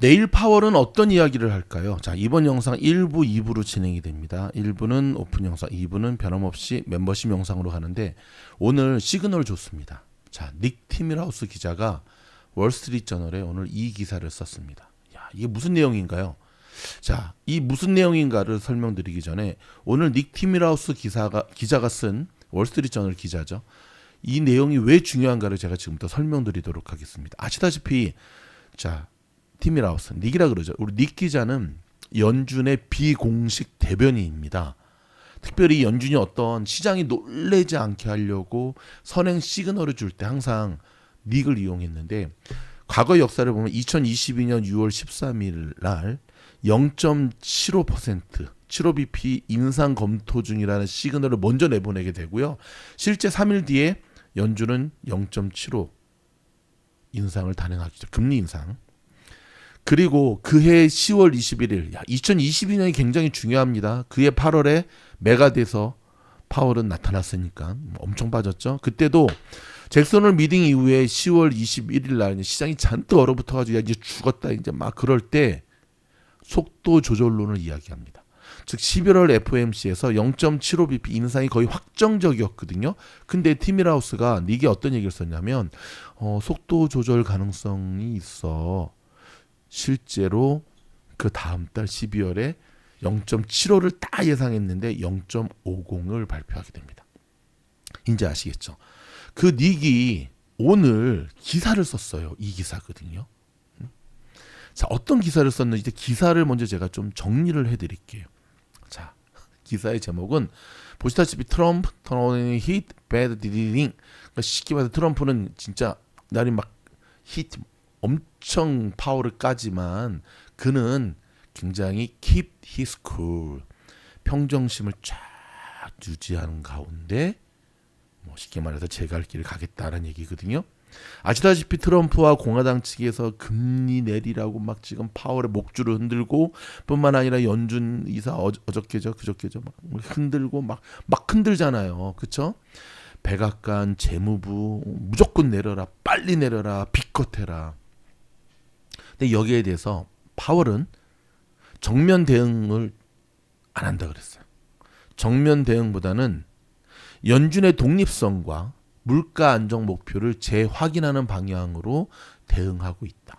내일 파월은 어떤 이야기를 할까요? 자, 이번 영상 1부, 2부로 진행이 됩니다. 1부는 오픈 영상, 2부는 변함없이 멤버십 영상으로 가는데 오늘 시그널 좋습니다. 자, 닉 티밀하우스 기자가 월스트리트 저널에 오늘 이 기사를 썼습니다. 야, 이게 무슨 내용인가요? 자, 이 무슨 내용인가를 설명드리기 전에 오늘 닉 티밀하우스 기사가 기자가 쓴 월스트리트 저널 기자죠. 이 내용이 왜 중요한가를 제가 지금부터 설명드리도록 하겠습니다. 아시다시피 자, 티밀하우스 닉이라 그러죠. 우리 닉 기자는 연준의 비공식 대변인입니다. 특별히 연준이 어떤 시장이 놀래지 않게 하려고 선행 시그널을 줄 때 항상 닉을 이용했는데 과거 역사를 보면 2022년 6월 13일 날 0.75% 75bp 인상 검토 중이라는 시그널을 먼저 내보내게 되고요. 실제 3일 뒤에 연준은 0.75 인상을 단행하죠. 금리 인상. 그리고 그해 10월 21일, 야, 2022년이 굉장히 중요합니다. 그해 8월에 메가 돼서 파월은 나타났으니까 엄청 빠졌죠. 그때도 잭슨홀 미팅 이후에 10월 21일 날 시장이 잔뜩 얼어붙어가지고 야, 이제 죽었다 이제 막 그럴 때 속도 조절론을 이야기합니다. 즉 11월 FOMC에서 0.75bp 인상이 거의 확정적이었거든요. 근데 티밀하우스가 이게 어떤 얘기를 썼냐면 어, 속도 조절 가능성이 있어. 실제로 그 다음 달 12월에 0.75를 딱 예상했는데 0.50을 발표하게 됩니다. 이제 아시겠죠? 그 닉이 오늘 기사를 썼어요. 이 기사거든요. 자, 어떤 기사를 썼는지 기사를 먼저 제가 좀 정리를 해 드릴게요. 자, 기사의 제목은 보시다시피 트럼프 터너닝 히트 배드 디디링 그러니까 쉽게 말해서 트럼프는 진짜 날이 막 히트 엄청 파워를 까지만 그는 굉장히 keep his cool 평정심을 쫙 유지하는 가운데 뭐 쉽게 말해서 제갈 길을 가겠다라는 얘기거든요. 아시다시피 트럼프와 공화당 측에서 금리 내리라고 막 지금 파월의 목줄을 흔들고 뿐만 아니라 연준 이사 어, 어저께죠 그저께죠 막 흔들고 막 막 흔들잖아요. 그쵸? 백악관 재무부 무조건 내려라 빨리 내려라 비컷해라 근데 여기에 대해서 파월은 정면 대응을 안 한다 그랬어요 정면 대응보다는 연준의 독립성과 물가 안정 목표를 재확인하는 방향으로 대응하고 있다.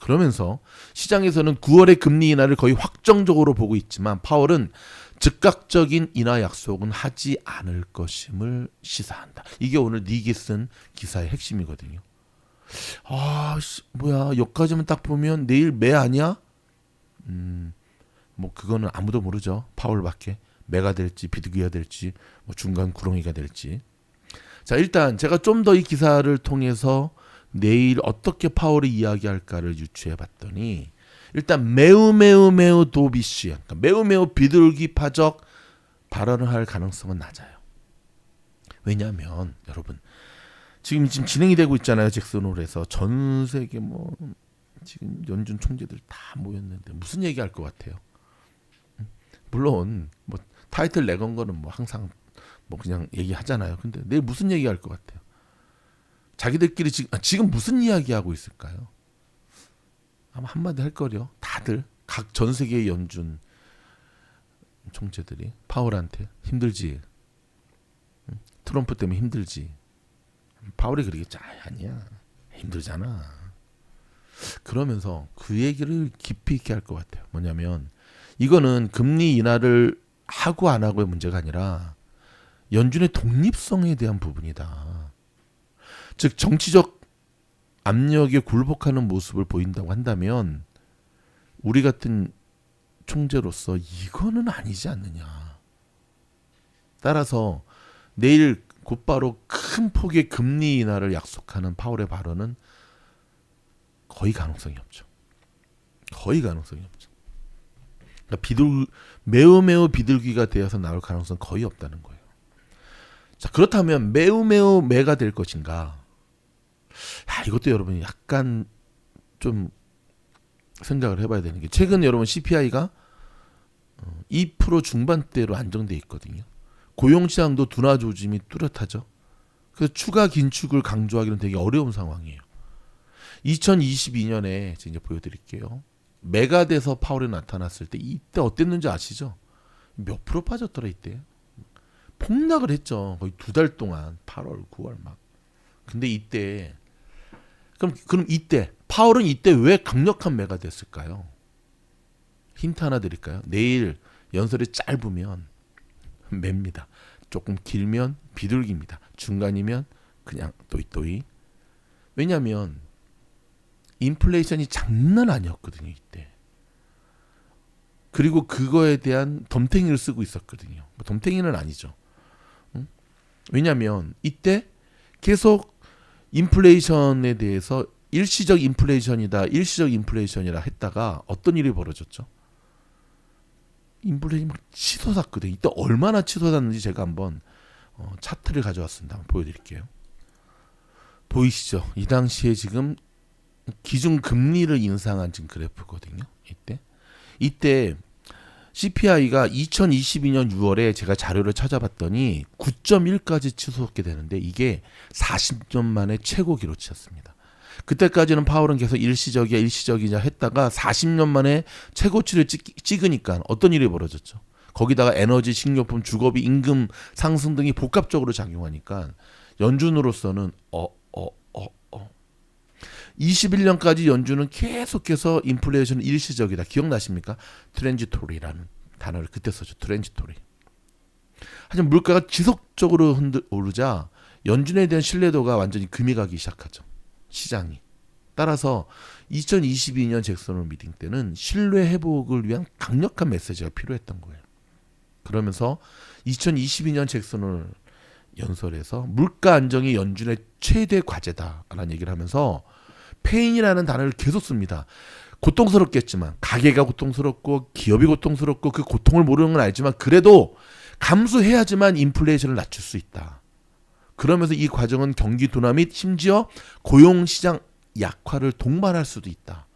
그러면서 시장에서는 9월의 금리 인하를 거의 확정적으로 보고 있지만 파월은 즉각적인 인하 약속은 하지 않을 것임을 시사한다. 이게 오늘 니기 쓴 기사의 핵심이거든요. 아, 씨, 뭐야, 여기까지만 딱 보면 내일 매 아니야? 음, 뭐 그거는 아무도 모르죠. 파월밖에 매가 될지 비드기가 될지 뭐 중간 구렁이가 될지. 자, 일단 제가 좀 더 이 기사를 통해서 내일 어떻게 파월이 이야기할까를 유추해 봤더니 일단 매우 매우 매우 도비쉬, 그러니까 매우 매우 비둘기 파적 발언을 할 가능성은 낮아요. 왜냐하면 여러분 지금 지금 진행이 되고 있잖아요 잭슨홀에서 전 세계 뭐 지금 연준 총재들 다 모였는데 무슨 얘기할 것 같아요? 물론 뭐 타이틀 내건 거는 뭐 항상 뭐 그냥 얘기하잖아요. 근데 내일 무슨 얘기할 것 같아요? 자기들끼리 지금 아, 지금 무슨 이야기하고 있을까요? 아마 한마디 할 거려. 다들 각 전 세계의 연준 총재들이 파월한테 힘들지. 트럼프 때문에 힘들지. 파월이 그러겠지. 아, 아니야. 힘들잖아. 그러면서 그 얘기를 깊이 있게 할 것 같아요. 뭐냐면 이거는 금리 인하를 하고 안 하고의 문제가 아니라 연준의 독립성에 대한 부분이다. 즉 정치적 압력에 굴복하는 모습을 보인다고 한다면 우리 같은 총재로서 이거는 아니지 않느냐. 따라서 내일 곧바로 큰 폭의 금리 인하를 약속하는 파월의 발언은 거의 가능성이 없죠. 거의 가능성이 없죠. 그러니까 비둘 매우 매우 비둘기가 되어서 나올 가능성 거의 없다는 거예요. 자, 그렇다면 매우 매우 매가 될 것인가? 아, 이것도 여러분 약간 좀 생각을 해봐야 되는 게 최근 여러분 CPI가 2% 어, 중반대로 안정돼 있거든요. 고용 시장도 둔화 조짐이 뚜렷하죠. 그래서 추가 긴축을 강조하기는 되게 어려운 상황이에요. 2022년에 이제 보여드릴게요. 메가 돼서 파월이 나타났을 때 이때 어땠는지 아시죠? 몇 프로 빠졌더라 이때. 폭락을 했죠. 거의 두 달 동안 8월, 9월 막. 근데 이때 그럼 그럼 이때 파월은 이때 왜 강력한 매가 됐을까요? 힌트 하나 드릴까요? 내일 연설이 짧으면 맵니다. 조금 길면 비둘기입니다. 중간이면 그냥 또이또이. 왜냐하면 인플레이션이 장난 아니었거든요 이때. 그리고 그거에 대한 덤탱이를 쓰고 있었거든요. 뭐 덤탱이는 아니죠. 응? 왜냐하면 이때 계속 인플레이션에 대해서 일시적 인플레이션이다, 일시적 인플레이션이라 했다가 어떤 일이 벌어졌죠? 인플레이션이 막 치솟았거든요. 이때 얼마나 치솟았는지 제가 한번 어, 차트를 가져왔습니다. 한번 보여드릴게요. 보이시죠? 이 당시에 지금 기준 금리를 인상한 지금 그래프거든요. 이때 이때 CPI가 2022년 6월에 제가 자료를 찾아봤더니 9.1까지 치솟게 되는데 이게 40년 만에 최고 기록치였습니다. 그때까지는 파월은 계속 일시적이야 일시적이냐 했다가 40년 만에 최고치를 찍, 으니까 어떤 일이 벌어졌죠. 거기다가 에너지, 식료품, 주거비, 임금 상승 등이 복합적으로 작용하니까 연준으로서는 어, 어, 어, 어. 21년까지 연준은 계속해서 인플레이션 일시적이다. 기억나십니까? 트랜지토리라는 단어를 그때 썼죠. 트랜지토리. 하지만 물가가 지속적으로 흔들 오르자 연준에 대한 신뢰도가 완전히 금이 가기 시작하죠. 시장이. 따라서 2022년 잭슨홀 미팅 때는 신뢰 회복을 위한 강력한 메시지가 필요했던 거예요. 그러면서 2022년 잭슨홀 연설에서 물가 안정이 연준의 최대 과제다라는 얘기를 하면서 페인이라는 단어를 계속 씁니다. 고통스럽겠지만 가게가 고통스럽고 기업이 고통스럽고 그 고통을 모르는 건 알지만 그래도 감수해야지만 인플레이션을 낮출 수 있다. 그러면서 이 과정은 경기 둔화 및 심지어 고용 시장 약화를 동반할 수도 있다.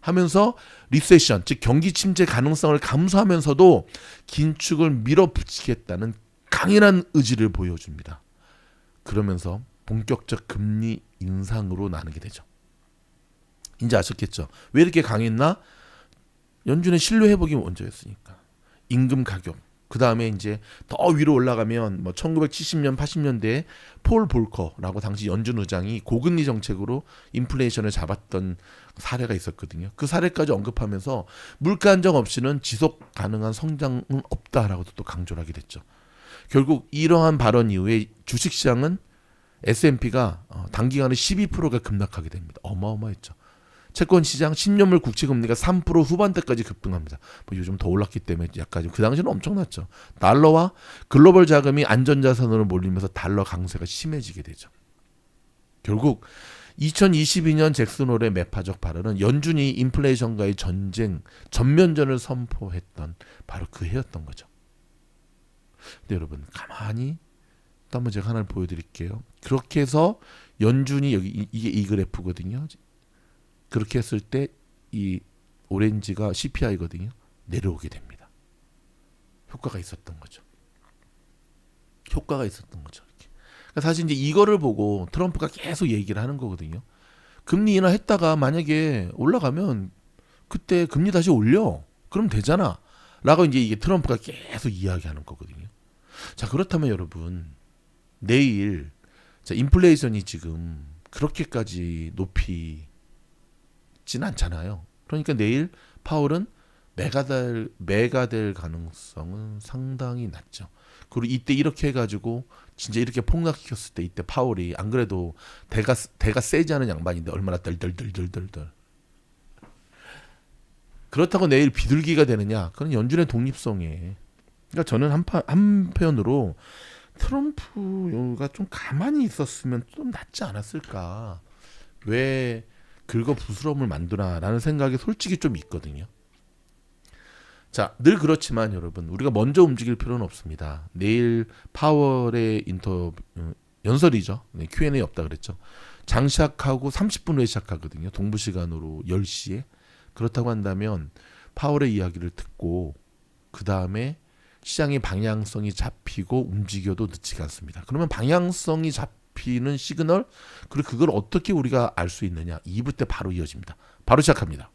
하면서 리세션 즉 경기 침체 가능성을 감수하면서도 긴축을 밀어붙이겠다는 강인한 의지를 보여줍니다. 그러면서 본격적 금리 인상으로 나누게 되죠. 이제 아셨겠죠? 왜 이렇게 강했나? 연준의 신뢰 회복이 먼저였으니까. 임금 가격. 그 다음에 이제 더 위로 올라가면 뭐 1970년, 80년대에 폴 볼커라고 당시 연준 의장이 고금리 정책으로 인플레이션을 잡았던 사례가 있었거든요. 그 사례까지 언급하면서 물가 안정 없이는 지속 가능한 성장은 없다라고도 또 강조를 하게 됐죠. 결국 이러한 발언 이후에 주식시장은 S&P가 어, 단기간에 12%가 급락하게 됩니다. 어마어마했죠. 채권 시장 10년물 국채 금리가 3% 후반대까지 급등합니다. 뭐 요즘 더 올랐기 때문에 약간 그 당시는 엄청났죠. 달러와 글로벌 자금이 안전자산으로 몰리면서 달러 강세가 심해지게 되죠. 결국 2022년 잭슨 홀의 매파적 발언은 연준이 인플레이션과의 전쟁 전면전을 선포했던 바로 그 해였던 거죠. 근데 여러분 가만히 또 한번 제가 하나를 보여드릴게요. 그렇게 해서 연준이 여기 이게 이 그래프거든요. 그렇게 했을 때 이 오렌지가 CPI거든요. 내려오게 됩니다. 효과가 있었던 거죠. 효과가 있었던 거죠. 그러니까 사실 이제 이거를 보고 트럼프가 계속 얘기를 하는 거거든요. 금리 인하 했다가 만약에 올라가면 그때 금리 다시 올려. 그럼 되잖아. 라고 이제 이게 트럼프가 계속 이야기하는 거거든요. 자, 그렇다면 여러분, 내일, 자, 인플레이션이 지금 그렇게까지 높이 있지는 않잖아요. 그러니까 내일 파월은 매가 될 매가 될 가능성은 상당히 낮죠. 그리고 이때 이렇게 해가지고 진짜 이렇게 폭락시켰을 때 이때 파월이 안 그래도 대가 대가 세지 않은 양반인데 얼마나 덜덜덜덜덜덜 그렇다고 내일 비둘기가 되느냐? 그건 연준의 독립성에. 그러니까 저는 한파, 한편으로 트럼프가 좀 가만히 있었으면 좀 낫지 않았을까. 왜 긁어 부스럼을 만드나라는 생각이 솔직히 좀 있거든요. 자, 늘 그렇지만 여러분, 우리가 먼저 움직일 필요는 없습니다. 내일 파월의 인터 어, 연설이죠. 네, Q&A 없다 그랬죠. 장 시작하고 30분 후에 시작하거든요. 동부 시간으로 10시에. 그렇다고 한다면 파월의 이야기를 듣고 그 다음에 시장의 방향성이 잡히고 움직여도 늦지가 않습니다. 그러면 방향성이 잡 잡히는 시그널 그리고 그걸 어떻게 우리가 알 수 있느냐 2부 때 바로 이어집니다. 바로 시작합니다.